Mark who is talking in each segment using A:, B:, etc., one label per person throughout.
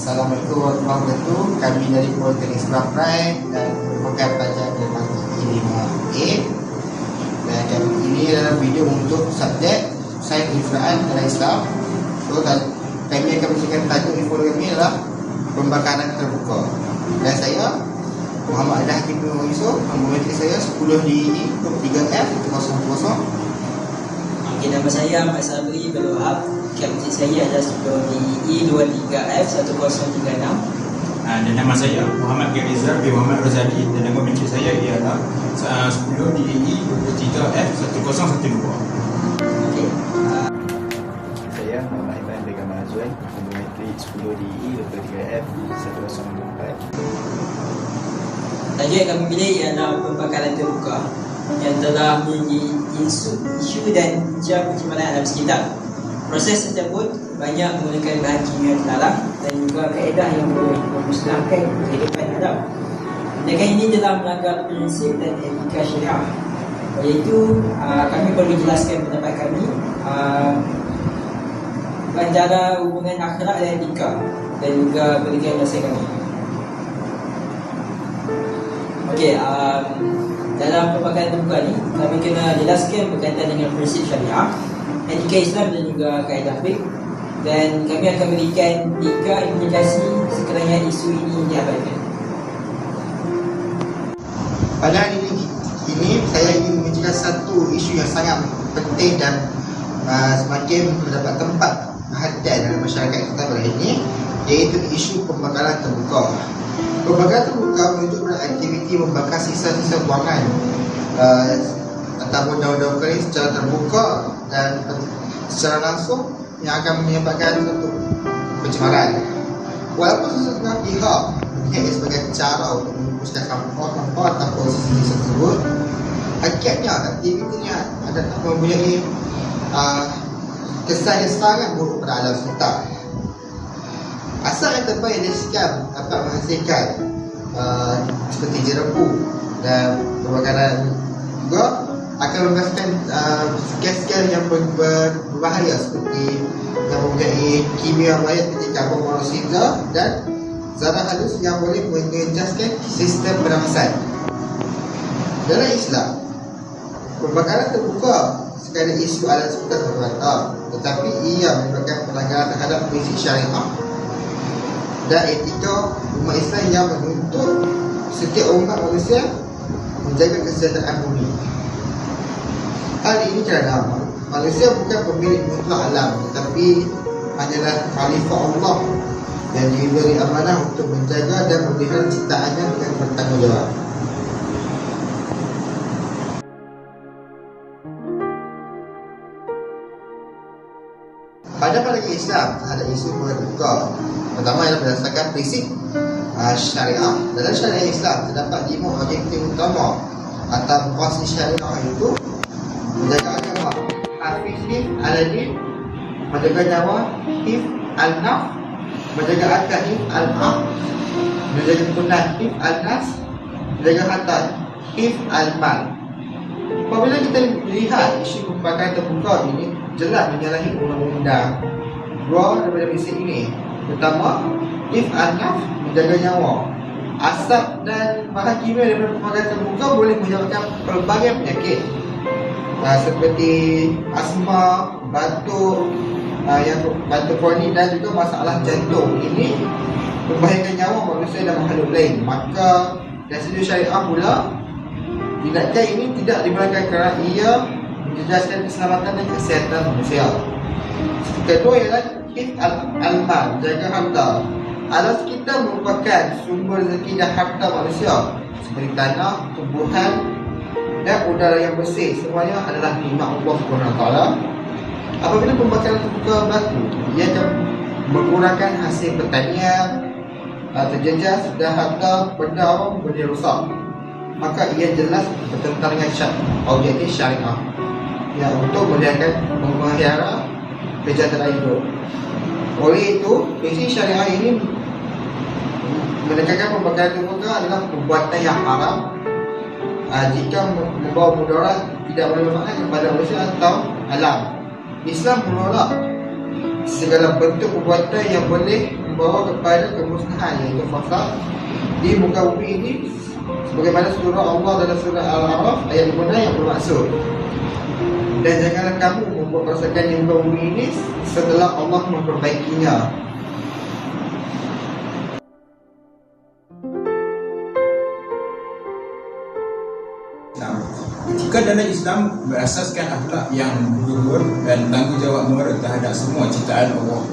A: Assalamualaikum warahmatullahi wabarakatuh. Kami dari Politeknik Sebelah Pride dan merupakan pelajar dalam I5A. Dan kami ini adalah video untuk subjek Sains Infraan dalam Islam. So, kami akan berikan tajuk info kami adalah Pembakaran terbuka. Dan saya, Muhammad Adah Hakim bin Yusof, metrik saya 10 DE 23F 00.
B: Okey, nama saya Ahmad Sabri bin Wahab. Kapten saya adalah Sudor di E23F1036.
C: Ah, dan nama saya Muhammad Gerizal bin Muhammad Rozali dan nama mencik saya ialah uh, 10 DAE 23F1012.
B: Okey. ah,
D: Saya Muhammad Iman Begam Azwan Nombor metrik 10 DE 23F 1004
B: Tajuk yang kami pilih ialah pembakaran terbuka yang telah menjadi isu, isu dan jam pencemaran alam sekitar. Proses tersebut banyak menggunakan bahan kimia terlarang dan juga kaedah yang boleh memusnahkan kehidupan alam. Tindakan ini telah melanggar prinsip dan etika syariah. Iaitu aa, kami perlu jelaskan pendapat kami aa, antara hubungan akhlak dan etika dan juga berikan nasihat kami. Okey, um, dalam pembakaran terbuka ni kami kena jelaskan berkaitan dengan prinsip syariah, etika Islam dan juga kaedah fiqh dan kami akan berikan tiga implikasi sekiranya isu ini diabaikan.
A: Pada hari ini, ini saya ingin membicarakan satu isu yang sangat penting dan uh, semakin mendapat tempat perhatian dalam masyarakat kita pada ini iaitu isu pembakaran terbuka. Pembakaran terbuka pada aktiviti membakar sisa-sisa buangan uh, ataupun daun-daun kering secara terbuka dan secara langsung yang akan menyebabkan satu pencemaran. Walaupun sesetengah pihak ia sebagai cara untuk menghapuskan sampah-sampah ataupun sisa-sisa tersebut, hakikatnya aktivitinya ada mempunyai uh, kesan yang sangat buruk pada alam sekitar. Asal yang terbaik yang disekian dapat menghasilkan uh, seperti jerepu dan pembakaran juga akan menghasilkan uh, gas-gas yang ber- ber- berbahaya seperti yang mempunyai kimia berbahaya seperti karbon monoksida dan zarah halus yang boleh mengejaskan sistem pernafasan. Dalam Islam, pembakaran terbuka sekadar isu alam sekitar semata tetapi ia merupakan pelanggaran terhadap prinsip syariah dan etika umat Islam yang menuntut setiap umat manusia menjaga kesejahteraan bumi. Hal ini kerana manusia bukan pemilik mutlak alam tetapi hanyalah khalifah Allah yang diberi amanah untuk menjaga dan memelihara ciptaannya dengan bertanggungjawab. Pada pandangan Islam terhadap isu terbuka Pertama ialah berdasarkan prinsip uh, syariah Dalam syariah Islam terdapat lima objektif utama Atau kuasa syariah itu Menjaga agama Hafiz hif al-adil Menjaga nyawa hif al-naf Menjaga akal hif al-aq Menjaga kebenaran hif al-nas Menjaga harta hif al-mal Apabila kita lihat isu pembakaran terbuka ini jelas menyalahi undang-undang dua daripada prinsip ini. Pertama, if anaf menjaga nyawa. Asap dan bahan kimia daripada pembakaran terbuka boleh menyebabkan pelbagai penyakit uh, seperti asma, batuk, uh, yang batuk kronik dan juga masalah jantung. Ini membahayakan nyawa manusia dan makhluk lain. Maka dari segi syariah pula Tindakan ini tidak dibenarkan kerana ia menjejaskan keselamatan dan kesihatan manusia. Kedua ialah hif al-mal, jaga harta. Alam sekitar merupakan sumber rezeki dan harta manusia seperti tanah, tumbuhan dan udara yang bersih. Semuanya adalah nikmat Allah SWT. Apabila pembakaran terbuka berlaku, ia mengurangkan hasil pertanian, uh, terjejas dan harta benda boleh rosak maka ia jelas bertentangan dengan syar objektif syariah yang untuk melihatkan memelihara kesejahteraan hidup. Oleh itu, prinsip syariah ini menekankan pembakaran terbuka adalah perbuatan yang haram uh, jika membawa mudarat tidak bermanfaat kepada manusia atau alam. Islam menolak segala bentuk perbuatan yang boleh membawa kepada kemusnahan iaitu fasad di muka bumi ini sebagaimana surah Allah dalam surah Al-A'raf ayat 5 yang bermaksud dan janganlah kamu membuat kerosakan di muka bumi ini setelah Allah memperbaikinya
C: Etika dalam Islam berasaskan akhlak yang luhur dan tanggungjawab moral terhadap semua ciptaan Allah.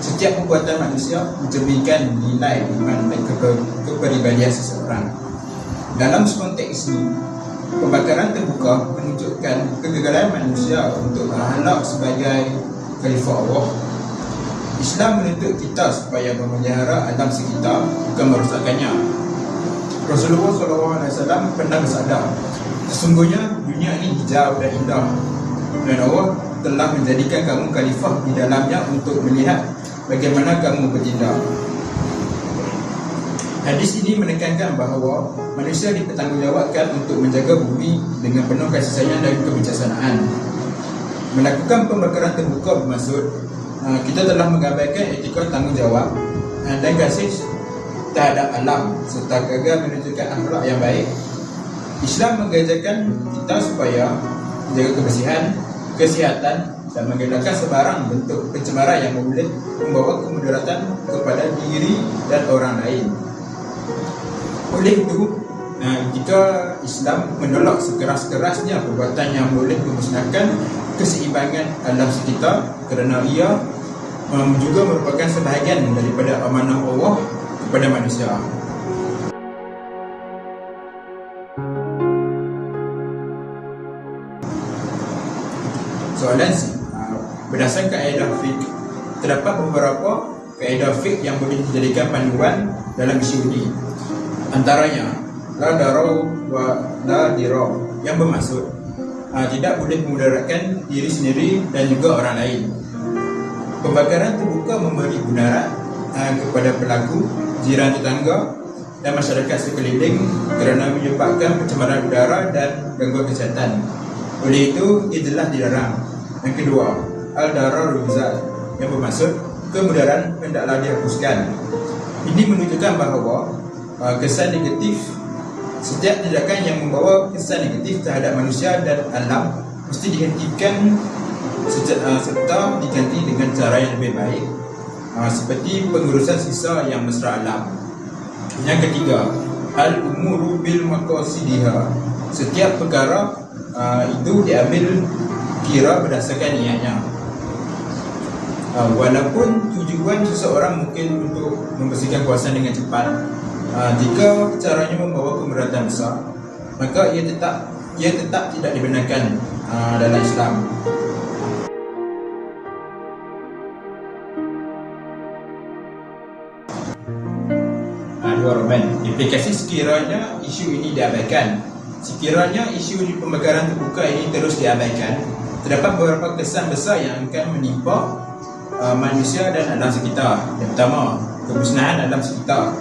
C: Setiap perbuatan manusia mencerminkan nilai iman dan keper- kepribadian seseorang. Dalam konteks ini, pembakaran terbuka menunjukkan kegagalan manusia untuk berhalak sebagai khalifah Allah. Islam menuntut kita supaya memelihara alam sekitar bukan merosakkannya. Rasulullah SAW pernah bersabda Sesungguhnya dunia ini hijau dan indah Dan Allah telah menjadikan kamu khalifah di dalamnya Untuk melihat bagaimana kamu bertindak Hadis ini menekankan bahawa manusia dipertanggungjawabkan untuk menjaga bumi dengan penuh kasih sayang dan kebijaksanaan. Melakukan pembakaran terbuka bermaksud uh, kita telah mengabaikan etika tanggungjawab uh, dan kasih terhadap alam serta gagal menunjukkan akhlak yang baik. Islam mengajarkan kita supaya menjaga kebersihan, kesihatan dan mengelakkan sebarang bentuk pencemaran yang boleh membawa kemudaratan kepada diri dan orang lain. Oleh itu, jika Islam menolak sekeras-kerasnya perbuatan yang boleh memusnahkan keseimbangan alam sekitar kerana ia um, juga merupakan sebahagian daripada amanah Allah kepada manusia. Soalan si, uh, berdasarkan kaedah fiqh, terdapat beberapa kaedah fiqh yang boleh dijadikan panduan dalam isu ini. Antaranya, la darau wa la dirau yang bermaksud uh, tidak boleh memudaratkan diri sendiri dan juga orang lain. Pembakaran terbuka memberi mudarat uh, kepada pelaku, jiran tetangga dan masyarakat sekeliling kerana menyebabkan pencemaran udara dan gangguan kesihatan. Oleh itu, ia telah dilarang. Yang kedua, al-darar ruzal yang bermaksud kemudaran hendaklah dihapuskan. Ini menunjukkan bahawa uh, kesan negatif setiap tindakan yang membawa kesan negatif terhadap manusia dan alam mesti dihentikan uh, serta diganti dengan cara yang lebih baik uh, seperti pengurusan sisa yang mesra alam. Yang ketiga, al-umuru bil maqasidiha. Setiap perkara uh, itu diambil kira berdasarkan niatnya. Uh, walaupun tujuan seseorang mungkin untuk membersihkan kawasan dengan cepat, uh, jika caranya membawa kemudaratan besar, maka ia tetap ia tetap tidak dibenarkan uh, dalam Islam. Implikasi sekiranya isu ini diabaikan. Sekiranya isu di pembakaran terbuka ini terus diabaikan, terdapat beberapa kesan besar yang akan menimpa uh, manusia dan alam sekitar. Yang pertama, kemusnahan alam sekitar.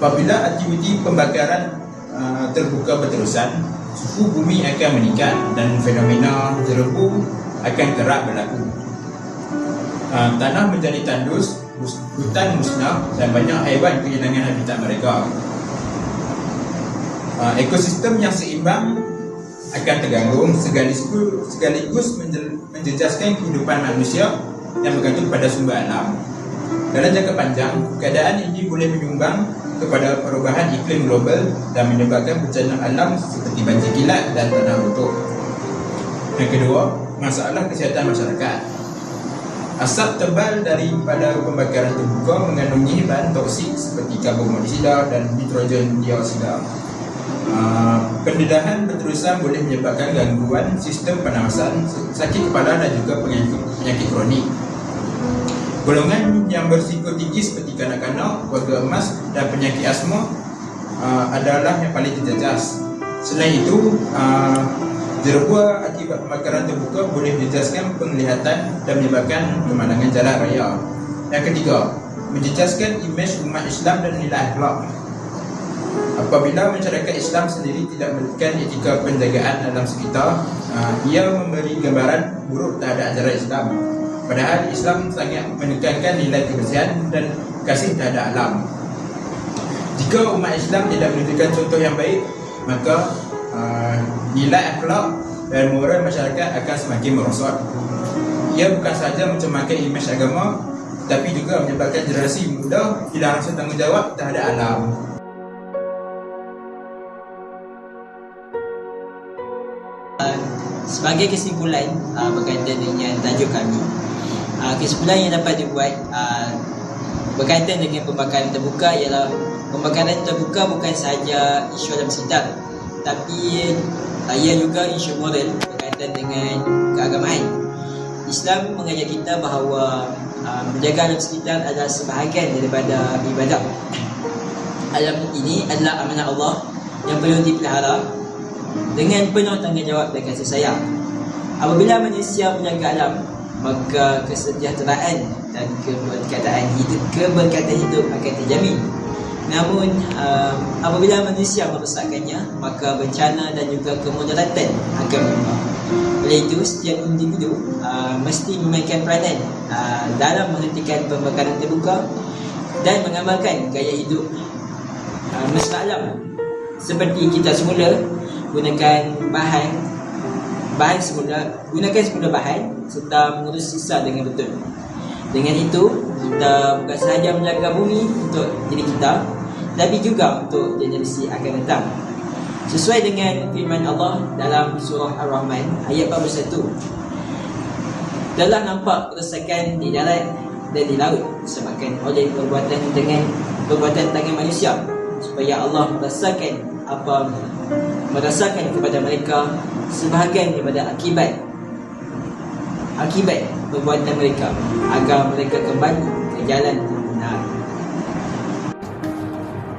C: Apabila aktiviti pembakaran uh, terbuka berterusan, suhu bumi akan meningkat dan fenomena jerebu akan kerap berlaku. Uh, tanah menjadi tandus, hutan musnah dan banyak haiwan kehilangan habitat mereka. Uh, ekosistem yang seimbang akan terganggu sekaligus, sekaligus menjejaskan kehidupan manusia yang bergantung pada sumber alam. Dalam jangka panjang, keadaan ini boleh menyumbang kepada perubahan iklim global dan menyebabkan bencana alam seperti banjir kilat dan tanah runtuh. Yang kedua, masalah kesihatan masyarakat. Asap tebal daripada pembakaran terbuka mengandungi bahan toksik seperti karbon monoksida dan nitrogen dioksida. Uh, pendedahan berterusan boleh menyebabkan gangguan sistem pernafasan, sakit kepala dan juga penyakit, penyakit kronik. Golongan yang berisiko tinggi seperti kanak-kanak, warga emas dan penyakit asma uh, adalah yang paling terjejas. Selain itu, uh, jerbua akibat pembakaran terbuka boleh menjejaskan penglihatan dan menyebabkan kemalangan jalan raya. Yang ketiga, menjejaskan imej umat Islam dan nilai akhlak. Apabila masyarakat Islam sendiri tidak memberikan etika penjagaan alam sekitar, uh, ia memberi gambaran buruk terhadap ajaran Islam. Padahal Islam sangat menekankan nilai kebersihan dan kasih terhadap alam. Jika umat Islam tidak menunjukkan contoh yang baik, maka uh, nilai akhlak dan moral masyarakat akan semakin merosot. Ia bukan sahaja mencemarkan imej agama, tapi juga menyebabkan generasi muda hilang rasa tanggungjawab terhadap alam.
B: Sebagai kesimpulan uh, berkaitan dengan tajuk kami uh, Kesimpulan yang dapat dibuat uh, berkaitan dengan pembakaran terbuka ialah Pembakaran terbuka bukan sahaja isu alam sekitar Tapi uh, ia juga isu moral berkaitan dengan keagamaan. Islam mengajar kita bahawa uh, menjaga alam sekitar adalah sebahagian daripada ibadah Alam ini adalah amanah Allah yang perlu dipelihara dengan penuh tanggungjawab dan kasih sayang. Apabila manusia menjaga alam, maka kesejahteraan dan keberkaitan hidup keberkaitan hidup akan terjamin. Namun uh, apabila manusia merosakkannya, maka bencana dan juga kemudaratan akan menimpa. Oleh itu, setiap individu uh, mesti memainkan peranan uh, dalam menghentikan pembakaran terbuka dan mengamalkan gaya hidup uh, mesra alam seperti kita semula gunakan bahan bahan semula gunakan semula bahan serta mengurus sisa dengan betul. Dengan itu kita bukan sahaja menjaga bumi untuk diri kita tapi juga untuk generasi akan datang. Sesuai dengan firman Allah dalam surah Ar-Rahman ayat 41 telah nampak kerosakan di darat dan di laut disebabkan oleh perbuatan dengan perbuatan tangan manusia supaya Allah merasakan apa merasakan kepada mereka sebahagian daripada akibat akibat perbuatan mereka agar mereka kembali ke jalan yang benar.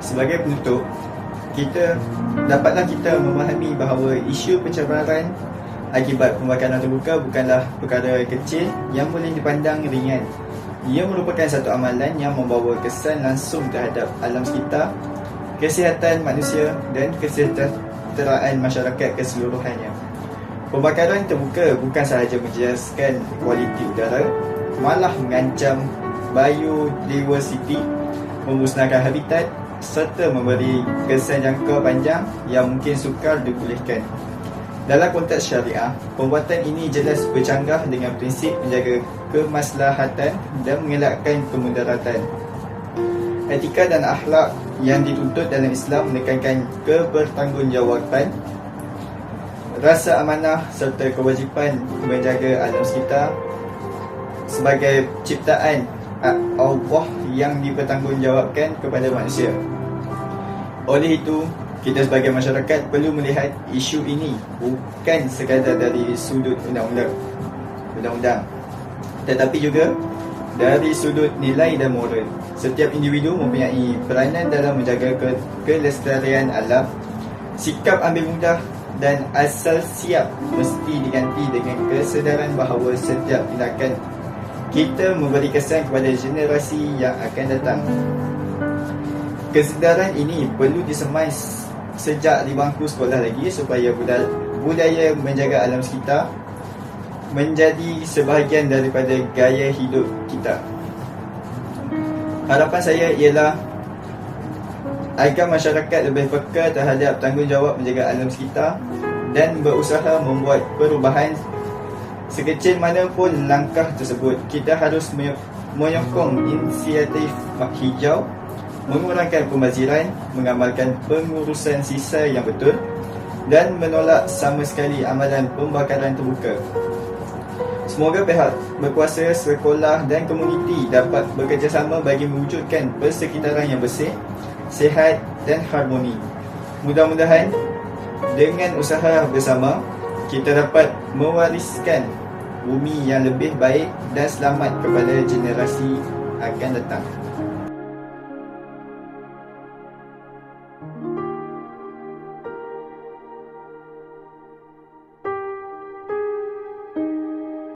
D: Sebagai penutup, kita dapatlah kita memahami bahawa isu pencemaran akibat pembakaran terbuka bukanlah perkara kecil yang boleh dipandang ringan. Ia merupakan satu amalan yang membawa kesan langsung terhadap alam sekitar, kesihatan manusia dan kesejahteraan masyarakat keseluruhannya. Pembakaran terbuka bukan sahaja menjejaskan kualiti udara, malah mengancam biodiversity, memusnahkan habitat serta memberi kesan jangka panjang yang mungkin sukar dipulihkan. Dalam konteks syariah, pembuatan ini jelas bercanggah dengan prinsip menjaga kemaslahatan dan mengelakkan kemudaratan. Etika dan akhlak yang dituntut dalam Islam menekankan kebertanggungjawatan, rasa amanah serta kewajipan menjaga alam sekitar sebagai ciptaan Allah yang dipertanggungjawabkan kepada manusia. Oleh itu, kita sebagai masyarakat perlu melihat isu ini bukan sekadar dari sudut undang-undang undang-undang tetapi juga dari sudut nilai dan moral. Setiap individu mempunyai peranan dalam menjaga ke- kelestarian alam. Sikap ambil mudah dan asal siap mesti diganti dengan kesedaran bahawa setiap tindakan kita memberi kesan kepada generasi yang akan datang. Kesedaran ini perlu disemai sejak di bangku sekolah lagi supaya budaya, menjaga alam sekitar menjadi sebahagian daripada gaya hidup kita. Harapan saya ialah agar masyarakat lebih peka terhadap tanggungjawab menjaga alam sekitar dan berusaha membuat perubahan sekecil mana pun langkah tersebut. Kita harus menyokong inisiatif hijau, mengurangkan pembaziran, mengamalkan pengurusan sisa yang betul dan menolak sama sekali amalan pembakaran terbuka. Semoga pihak berkuasa, sekolah dan komuniti dapat bekerjasama bagi mewujudkan persekitaran yang bersih, sihat dan harmoni. Mudah-mudahan dengan usaha bersama kita dapat mewariskan bumi yang lebih baik dan selamat kepada generasi akan datang.